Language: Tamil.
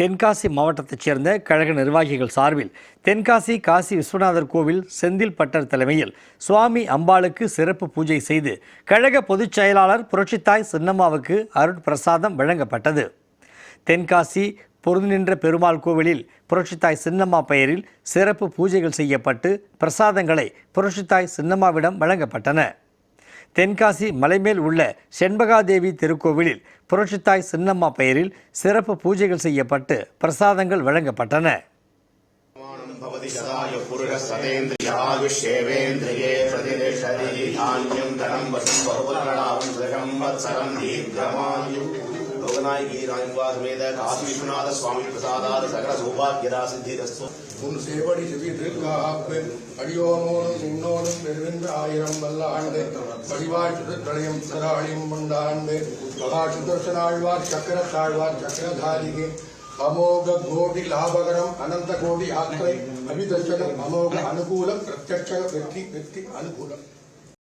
தென்காசி மாவட்டத்தைச் சேர்ந்த கழக நிர்வாகிகள் சார்பில் தென்காசி காசி விஸ்வநாதர் கோவில் செந்தில் பட்டர் தலைமையில் சுவாமி அம்பாளுக்கு சிறப்பு பூஜை செய்து கழக பொதுச் செயலாளர் புரட்சித்தாய் சின்னம்மாவுக்கு அருட்பிரசாதம் வழங்கப்பட்டது. தென்காசி பொருந்துநின்ற பெருமாள் கோவிலில் புரட்சித்தாய் சின்னம்மா பெயரில் சிறப்பு பூஜைகள் செய்யப்பட்டு பிரசாதங்களை புரட்சித்தாய் சின்னம்மாவிடம் வழங்கப்பட்டன. தென்காசி மலைமேல் உள்ள செண்பகாதேவி திருக்கோவிலில் புரட்சித்தாய் சின்னம்மா பெயரில் சிறப்பு பூஜைகள் செய்யப்பட்டு பிரசாதங்கள் வழங்கப்பட்டன. சதேந்திரியாயுஷேவேந்திரியே விநாயகீராஜிவாசமேத காசி விஸ்வநாத சுவாமி பிரசாதாத சகல சௌபாகியதா சித்திரஸ்து உன் சேவடி சிவித்திற்காப்பு அடியோமோனும் உன்னோனும் பெருவென்ற ஆயிரம் வல்ல ஆண்டு பரிவாழ்த்து பிரளயம் சராளியும் கொண்டாண்டு மகாசுதர்சனாழ்வார் சக்கரத்தாழ்வார் சக்கரதாரிகே. அமோக கோடி லாபகரம் அனந்த கோடி ஆத்திரை அபிதர்சனம் அமோக அனுகூலம் பிரத்யட்ச வெற்றி வெற்றி அனுகூலம்.